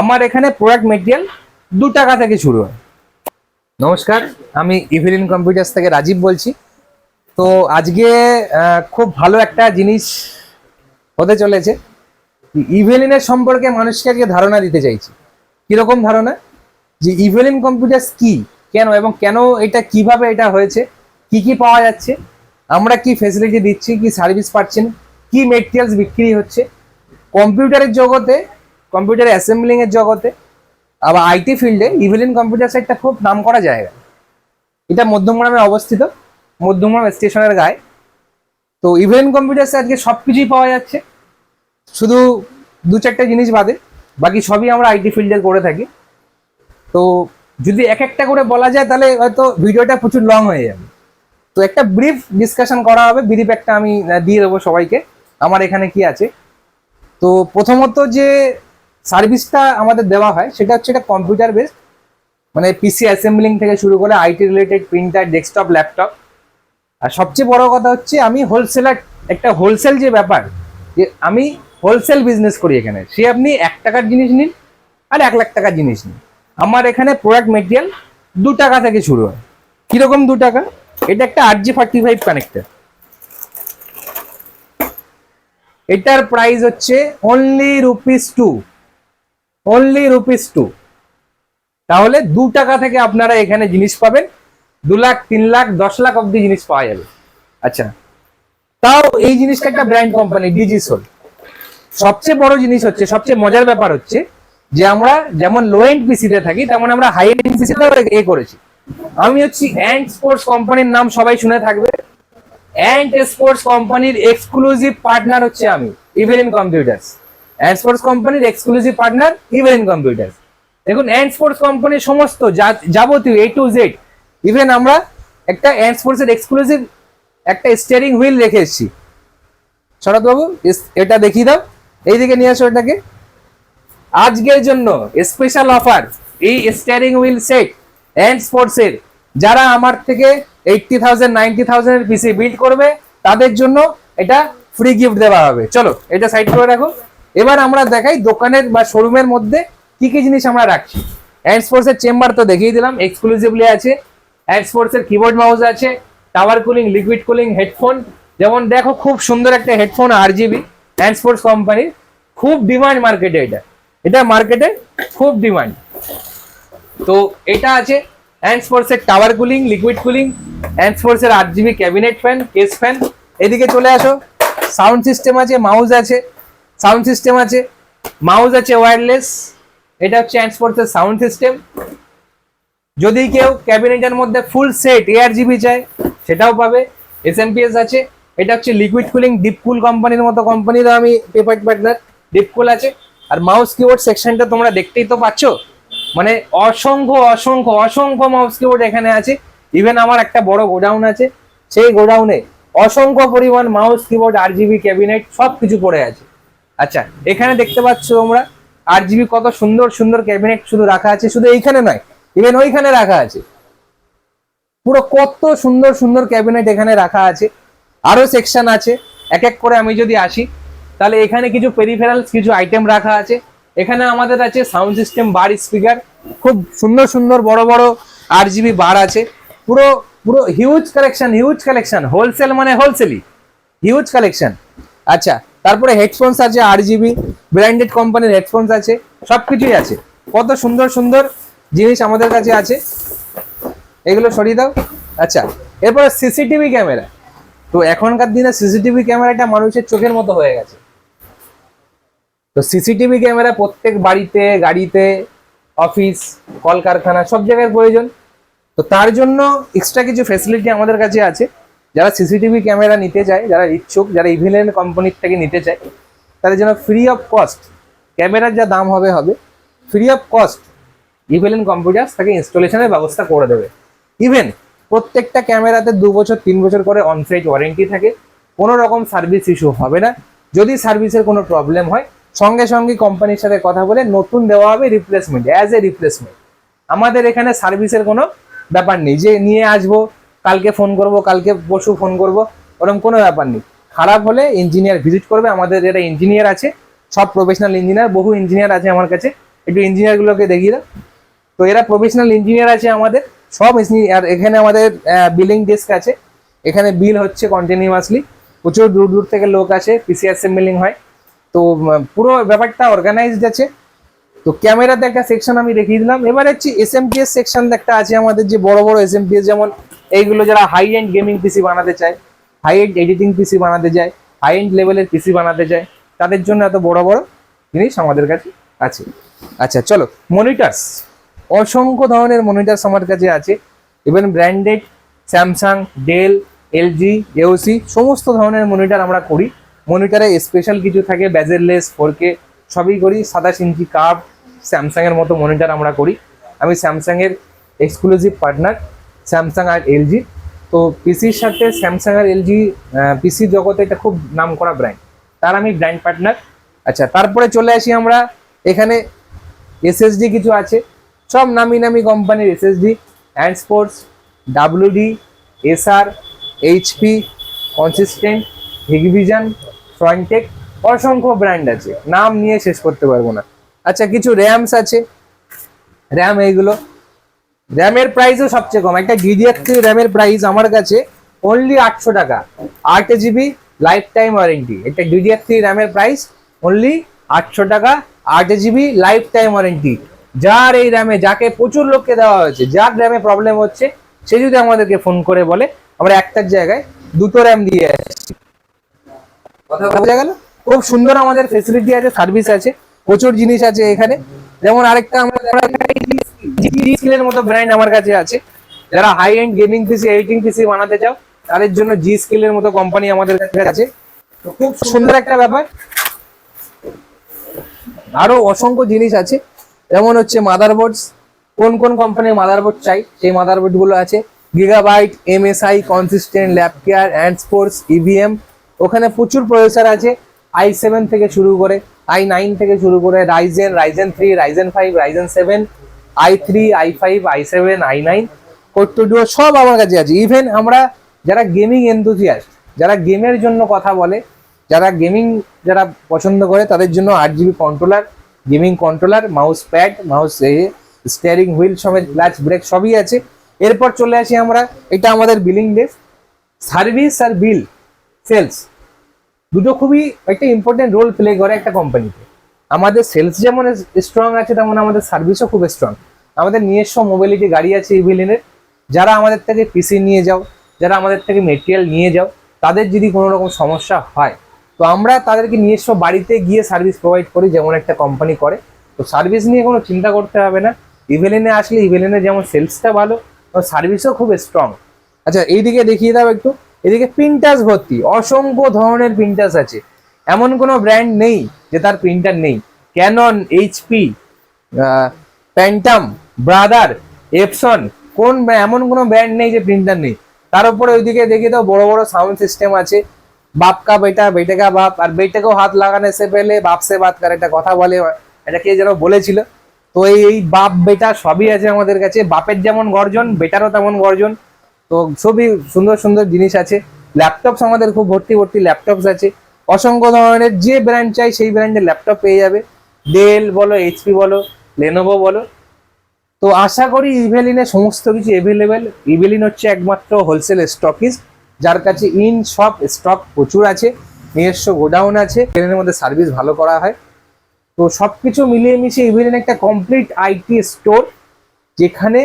আমার এখানে product material দু টাকা থেকে শুরু হয়। নমস্কার, আমি ইভিলিন কম্পিউটার্স থেকে রাজীব বলছি। তো আজকে খুব ভালো একটা জিনিস হতে চলেছে। ইভেলিনের সম্পর্কে মানুষকে আজকে ধারণা দিতে চাইছি। কীরকম ধারণা? যে ইভেলিন কম্পিউটার্স কি, কেন, এবং কেন এটা, কীভাবে এটা হয়েছে, কি কি পাওয়া যাচ্ছে, আমরা কি ফেসিলিটি দিচ্ছি, কি সার্ভিস পাচ্ছেন, কি মেটেরিয়ালস বিক্রি হচ্ছে। কম্পিউটারের জগতে কম্পিউটার অ্যাসেম্বলিং এর জগতে, আবার আইটি ফিল্ডে ইভেলিন কম্পিউটার একটা খুব নাম করা জায়গা। এটা মধ্যমগ্রামে অবস্থিত, মধ্যমগ্রাম স্টেশনের গায়ে। তো ইভেলিন কম্পিউটার্সে আজকে সব কিছুই পাওয়া যাচ্ছে। শুধু দু চারটে জিনিস বাদে, বাকি সবই আমরা আইটি ফিল্ডে করে থাকি। তো যদি এক একটা করে বলা যায়, তাহলে হয়তো ভিডিওটা প্রচুর লং হয়ে যাবে। তো একটা ব্রিফ ডিসকাশন করা হবে ব্রিফ একটা আমি দিয়ে দেবো সবাইকে। আমার এখানে কি আছে? তো প্রথমত যে সার্ভিসটা আমাদের দেওয়া হয়, সেটা হচ্ছে এটা কম্পিউটার বেসড মানে পিসি অ্যাসেম্বলিং থেকে শুরু করে IT related printer desktop laptop আর সবচেয়ে বড় কথা হচ্ছে আমি হোলসেলার একটা হোলসেল যে ব্যাপার, যে আমি হোলসেল বিজনেস করি এখানে, সে আপনি এক টাকার জিনিস নিন আর এক লাখ টাকার জিনিস নিন। আমার এখানে প্রোডাক্ট মেটেরিয়াল দু টাকা থেকে শুরু হয়। কীরকম দু টাকা? এটা একটা R G forty five connector এটার প্রাইস হচ্ছে only rupees two only rupees two তাহলে দু টাকা থেকে আপনারা এখানে জিনিস পাবেন। দু লাখ, তিন লাখ, দশ লাখ অব্দি জিনিস পাওয়া যাবে। আচ্ছা। তাও এই জিনিসটা একটা ব্র্যান্ড কোম্পানি ডিজিসোল সবচেয়ে বড় জিনিস হচ্ছে, সবচেয়ে মজার ব্যাপার হচ্ছে যে আমরা যেমন লো এন্ড পিসিতে থাকি, তেমন আমরা হাই এন্ড পিসিতে এ করেছি। আমি হচ্ছি অ্যান্ড স্পোর্টস কোম্পানির নাম সবাই শুনে থাকবে। অ্যান্ড স্পোর্টস কোম্পানির এক্সক্লুসিভ পার্টনার হচ্ছে আমি ইভেলিন কম্পিউটার্স অ্যান্ড স্পোর্টস কোম্পানির এক্সক্লুসিভ পার্টনার ইভেলিন কম্পিউটার্স দেখুন অ্যান্ড স্পোর্টস কোম্পানির সমস্ত যাবতীয় এ টু জেড ইভেন আমরা একটা অ্যান্ড স্পোর্টস এর এক্সক্লুসিভ একটা স্টিয়ারিং হুইল রেখে এসেছি। শরৎ বাবু এটা দেখিয়ে দাও। এইদিকে নিয়ে আসো এটাকে। আজকের জন্য স্পেশাল অফার এই steering wheel set and sports এর। যারা আমার থেকে eighty thousand ninety thousand PC build করবে, তাদের জন্য এটা ফ্রি গিফট দেওয়া হবে। চলো, এটা সাইড করে রাখো। এবার আমরা দেখাই দোকানের বা শোরুমের মধ্যে কি কি জিনিস আমরা রাখছি। অ্যান্ড স্পোর্টস এর চেম্বার তো দেখিয়ে দিলাম এক্সক্লুসিভলি আছে। অ্যান্ড স্পোর্টস এর কিবোর্ড মাউস আছে tower cooling liquid cooling headphone যেমন দেখো খুব সুন্দর একটা হেডফোন আর জিবি অ্যান্ড স্পোর্টস কোম্পানির খুব ডিমান্ড মার্কেটে এটা। এটা মার্কেটে খুব ডিমান্ড তো এটা আছে হ্যান্ড স্পোর্টস এর tower cooling liquid cooling hand sports এর আট GB cabinet fan case fan এদিকে চলে আসো সাউন্ড সিস্টেম আছে মাউস আছে। সাউন্ড সিস্টেম আছে, মাউস আছে ওয়্যারলেস, এটা হচ্ছে হ্যান্ড স্পোর্টস এর সাউন্ড সিস্টেম। যদি কেউ ক্যাবিনেটের মধ্যে ফুল সেট এয়ার জিবি চায়, সেটাও পাবে এসএমপিএস আছে, এটা হচ্ছে লিকুইড কুলিং, ডিপ কুল কোম্পানির মতো কোম্পানির আমি, পেপার পার্টনার, ডিপ কুল আছে। আর মাউস কিবোর্ড সেকশনটা তোমরা দেখতেই তো পাচ্ছ মানে অসংখ্য অসংখ্য অসংখ্য মাউস কিবোর্ড এখানে আছে। ইভেন আমার একটা বড় গোডাউন আছে, সেই গোডাউনে অসংখ্য পরিমাণ মাউস কিবোর্ড আর জিবি ক্যাবিনেট সব কিছু পড়ে আছে। আচ্ছা এখানে দেখতে পাচ্ছ তোমরা আট জিবি কত সুন্দর সুন্দর ক্যাবিনেট শুধু রাখা আছে, শুধু এইখানে নয় ইভেন ওইখানে রাখা আছে। পুরো কত সুন্দর সুন্দর ক্যাবিনেট এখানে রাখা আছে। আরও সেকশন আছে, এক এক করে আমি যদি আসি, তাহলে এখানে কিছু পেরিফেরালস কিছু আইটেম রাখা আছে। এখানে আমাদের আছে সাউন্ড সিস্টেম বার স্পিকার খুব সুন্দর সুন্দর, বড় বড় আর জিবি বার আছে। পুরো পুরো huge collection huge collection wholesale মানে হোলসেলই হিউজ কালেকশন আচ্ছা তারপরে হেডফোনস আছে আর জিবি ব্র্যান্ডেড কোম্পানির হেডফোনস আছে সব কিছুই আছে। কত সুন্দর সুন্দর জিনিস আমাদের কাছে আছে। এগুলো সরিয়ে দাও। আচ্ছা এরপরে সিসিটিভি ক্যামেরা তো এখনকার দিনে সিসিটিভি ক্যামেরাটা মানুষের চোখের মতো হয়ে গেছে। তো সিসিটিভি ক্যামেরা প্রত্যেক বাড়িতে, গাড়িতে অফিস কলকারখানা, সব জায়গায় প্রয়োজন। তো তার জন্য এক্সট্রা কিছু ফেসিলিটি আমাদের কাছে আছে। যারা সিসিটিভি ক্যামেরা নিতে চায়, যারা ইচ্ছুক, যারা ইভিলেন কোম্পানির থেকে নিতে চায়, তাদের জন্য ফ্রি অফ কস্ট ক্যামেরার যা দাম হবে হবে free of cost Evelyn computers তাকে ইনস্টলেশনের ব্যবস্থা করে দেবে। ইভেন প্রত্যেকটা ক্যামেরাতে দু বছর, তিন বছর করে অনসাইট ওয়ারেন্টি থাকে, কোনো রকম সার্ভিস ইস্যু হবে না। যদি সার্ভিসের কোনো প্রবলেম হয়, সঙ্গে সঙ্গে কোম্পানির সাথে কথা বলে নতুন দেওয়া হবে রিপ্লেসমেন্ট অ্যাজ এ রিপ্লেসমেন্ট আমাদের এখানে সার্ভিসের কোনো ব্যাপার নেই। যে নিয়ে আসব কালকে ফোন করব, কালকে পরশু ফোন করব ওরকম কোনো ব্যাপার নেই। খারাপ হলে ইঞ্জিনিয়ার ভিজিট করবে, আমাদের এটা ইঞ্জিনিয়ার আছে, সব প্রফেশনাল ইঞ্জিনিয়ার বহু ইঞ্জিনিয়ার আছে আমার কাছে, একটু ইঞ্জিনিয়ারগুলোকে দেখিয়ে দাও। তো এরা প্রফেশনাল ইঞ্জিনিয়ার আছে আমাদের, সব আর এখানে আমাদের বিলিং ডেস্ক আছে, এখানে বিল হচ্ছে কন্টিনিউয়াসলি প্রচুর দূর দূর থেকে লোক আছে পিসি অ্যাসেম্বলিং হয়। তো পুরো ব্যাপারটা অর্গানাইজড আছে। তো ক্যামেরাতে একটা সেকশন আমি দেখিয়ে দিলাম। এবার হচ্ছে S M P S section একটা আছে আমাদের যে বড় বড় এস এম পি এস যেমন এইগুলো যারা হাই এন্ড গেমিং পিসি বানাতে চায় হাই এন্ড এডিটিং পিসি বানাতে চায় হাই এন্ড লেভেলের পিসি বানাতে চায়, তাদের জন্য এত বড় বড় জিনিস আমাদের কাছে আছে। আচ্ছা চলো মনিটার্স অসংখ্য ধরনের মনিটার্স আমার কাছে আছে। Even branded Samsung Dell LG AOC সমস্ত ধরনের মনিটর আমরা করি। মনিটরে স্পেশাল কিছু থাকে ব্যাজেললেস ফোর কে সবই করি। সাতাশ ইঞ্চি কাপ স্যামসাংয়ের মতো মনিটর আমরা করি। আমি স্যামসাংয়ের এক্সক্লুসিভ পার্টনার স্যামসাং আর এলজি। তো পিসির সাথে স্যামসাং আর এলজি পিসি জগতে এটা খুব নাম করা ব্র্যান্ড তার আমি ব্র্যান্ড পার্টনার আচ্ছা তারপরে চলে আসি আমরা। এখানে এসএসডি কিছু আছে। সব নামি নামি কোম্পানির SSD and sports WD SR HP consistent Hikvision Frontech অসংখ্য ব্র্যান্ড আছে। নাম নিয়ে শেষ করতে পারব না। আচ্ছা কিছু র্যামস আছে। র্যাম এইগুলো। র্যামের প্রাইসও সবচেয়ে কম। একটা ডিডিআর থ্রি র্যামের প্রাইস আমার কাছে অনলি আটশো টাকা। আট জিবি লাইফ টাইম ওয়ারেন্টি একটা ডিডিআর থ্রি র্যামের প্রাইস অনলি আটশো টাকা আট জিবি লাইফ টাইম ওয়ারেন্টি যার এই র্যামে যাকে প্রচুর লোককে দেওয়া হয়েছে, যার র্যামে প্রবলেম হচ্ছে, সে যদি আমাদেরকে ফোন করে বলে, আমরা একটার জায়গায় দুটো র্যাম দিয়ে আসছি। কথা বোঝা গেল? খুব সুন্দর আমাদের ফেসিলিটি আছে সার্ভিস আছে, প্রচুর জিনিস আছে এখানে। যেমন আরেকটা আমরা স্কিলের মতো ব্র্যান্ড আমার কাছে আছে। যারা high end gaming PC editing PC বানাতে চাও, তাদের জন্য জি স্কিলের মতো কোম্পানি আমাদের কাছে আছে। খুব সুন্দর একটা ব্যাপার। আরও অসংখ্য জিনিস আছে। যেমন হচ্ছে মাদারবোর্ডস কোন কোন কোম্পানির মাদারবোর্ড চাই, সেই মাদারবোর্ডগুলো আছে। Gigabyte MSI consistent Lapcare and sports EVM ওখানে প্রচুর প্রসেসর আছে। আই সেভেন থেকে শুরু করে আই নাইন থেকে শুরু করে Ryzen Ryzen three Ryzen five Ryzen seven i three i five i seven i nine core two duo সব আমার কাছে আছে। ইভেন আমরা যারা গেমিং এনথুজিয়াস্ট যারা গেমের জন্য কথা বলে, যারা গেমিং যারা পছন্দ করে, তাদের জন্য আট GB controller gaming controller mouse pad mouse steering wheel সমেত ক্লাচ ব্রেক সবই আছে। এরপর চলে আসি আমরা, এটা আমাদের বিলিং ডেস্ক সার্ভিস আর বিল সেলস দুটো খুবই একটা ইম্পর্টেন্ট রোল প্লে করে একটা কোম্পানিতে আমাদের সেলস যেমন স্ট্রং আছে, তেমন আমাদের সার্ভিসও খুব স্ট্রং আমাদের নিজস্ব মোবিলিটি গাড়ি আছে ইভিলিনের যারা আমাদের থেকে পিসি নিয়ে যাও, যারা আমাদের থেকে মেটেরিয়াল নিয়ে যাও, তাদের যদি কোনো রকম সমস্যা হয়, তো আমরা তাদেরকে নিজস্ব বাড়িতে গিয়ে সার্ভিস প্রোভাইড করি, যেমন একটা কোম্পানি করে। তো সার্ভিস নিয়ে কোনো চিন্তা করতে হবে না। ইভেলিনে আসলে ইভেলিনের যেমন সেলসটা ভালো সার্ভিসও খুব স্ট্রং আচ্ছা এইদিকে দেখিয়ে দাও একটু। এদিকে প্রিন্টার্স ভর্তি, অসংখ্য ধরনের প্রিন্টার্স আছে। এমন কোনো ব্র্যান্ড নেই যে তার প্রিন্টার নেই। Canon HP Pantum Brother Epson কোন এমন কোনো ব্র্যান্ড নেই যে প্রিন্টার নেই। তার উপরে ওইদিকে দেখি তো বড় বড় সাউন্ড সিস্টেম আছে। বাপ কা বেটা, বেটে কা বাপ, আর বেটেকেও হাত লাগানো সে পেলে বাপ সে বাত করে, একটা কথা বলে, এটা কে যেন বলেছিল। তো এই এই বাপ, বেটা সবই আছে আমাদের কাছে। বাপের যেমন গর্জন, বেটারও তেমন গর্জন। তো সবই সুন্দর সুন্দর জিনিস আছে। ল্যাপটপস আমাদের খুব ভর্তি ভর্তি ল্যাপটপস আছে। অসংখ্য ধরনের যে ব্র্যান্ড চাই সেই ব্র্যান্ডের ল্যাপটপ পেয়ে যাবে। ডেল বলো এইচপি বলো লেনোভো বলো। তো আশা করি ইভেলিনে সমস্ত কিছু অ্যাভেলেবেল ইভেলিন হচ্ছে একমাত্র হোলসেল স্টকিস যার কাছে ইন সব স্টক প্রচুর আছে, নিজস্ব গোডাউন আছে ট্রেনের মধ্যে সার্ভিস ভালো করা হয়। তো সব কিছু মিলিয়ে মিশিয়ে ইভেলিন একটা কমপ্লিট আইটি স্টোর যেখানে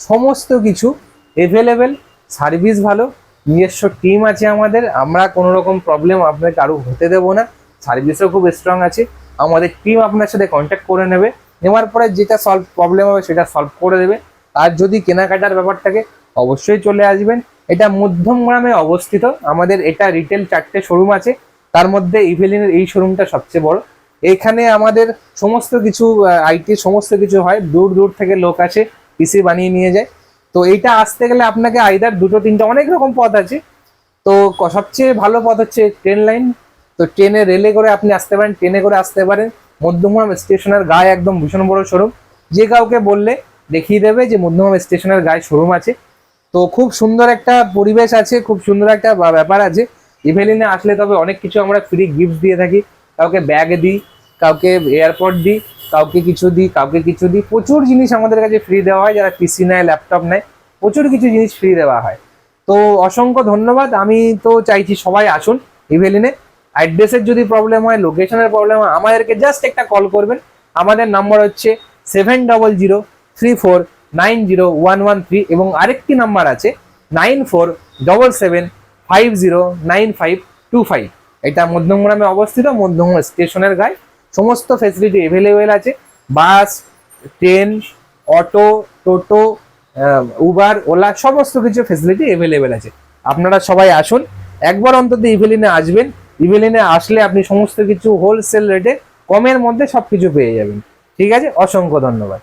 সমস্ত কিছু অ্যাভেলেবেল সার্ভিস ভালো। নিজস্ব টিম আছে আমাদের, আমরা কোনো রকম প্রবলেম আপনাকে কারও হতে দেবো না। সার্ভিসও খুব স্ট্রং আছে। আমাদের টিম আপনার সাথে কন্ট্যাক্ট করে নেবে। নেওয়ার পরে যেটা সলভ প্রবলেম হবে সেটা সলভ করে দেবে। আর যদি কেনাকাটার ব্যাপারটাকে অবশ্যই চলে আসবেন। এটা মধ্যম গ্রামে অবস্থিত। আমাদের এটা রিটেল চারটে শোরুম আছে। তার মধ্যে ইভেলিনের এই শোরুমটা সবচেয়ে বড়। এখানে আমাদের সমস্ত কিছু আইটি সমস্ত কিছু হয়। দূর দূর থেকে লোক আছে পিসি বানিয়ে নিয়ে যায়। তো এইটা আসতে গেলে আপনাকে আইদার দুটো, তিনটা অনেক রকম পথ আছে। তো সবচেয়ে ভালো পথ হচ্ছে ট্রেন লাইন তো ট্রেনে রেলে করে আপনি আসতে পারেন ট্রেনে করে আসতে পারেন। মধ্যমগ্রাম স্টেশনের গায়ে একদম ভীষণ বড় শোরুম যে কাউকে বললে দেখিয়ে দেবে যে মধ্যমগ্রাম স্টেশনের গায়ে শোরুম আছে। তো খুব সুন্দর একটা পরিবেশ আছে, খুব সুন্দর একটা ব্যাপার আছে। ইভেলিনে আসলে তবে অনেক কিছু আমরা ফ্রি গিফট দিয়ে থাকি। কাউকে ব্যাগ দিই, কাউকে এয়ারপোর্ট দিই। কাউকে কিছু দিই, কাউকে কিছু দিই। প্রচুর জিনিস আমাদের কাছে ফ্রি দেওয়া হয়, যারা পিসি নেয় ল্যাপটপ নেয়, প্রচুর কিছু জিনিস ফ্রি দেওয়া হয়। তো অসংখ্য ধন্যবাদ। আমি তো চাইছি সবাই আসুন ইভেলিনে অ্যাড্রেসের যদি প্রবলেম হয় লোকেশনের প্রবলেম হয়, আমাদেরকে জাস্ট একটা কল করবেন। আমাদের নাম্বার হচ্ছে seven double zero three four nine zero one one three এবং আরেকটি নাম্বার আছে nine four double seven five zero nine five two five এটা মধ্যমগ্রামে অবস্থিত মধ্যম স্টেশনের গায়ে। সমস্ত ফেসিলিটি এভেলেবেল আছে। বাস, ট্রেন, অটো, টোটো উবার, ওলা, সমস্ত কিছু ফেসিলিটি অ্যাভেলেবেল আছে। আপনারা সবাই আসুন। একবার অন্তত ইভেলিনে আসবেন। ইভেলিনে আসলে আপনি সমস্ত কিছু হোলসেল রেটে কমের মধ্যে সব কিছু পেয়ে যাবেন। ঠিক আছে? অসংখ্য ধন্যবাদ।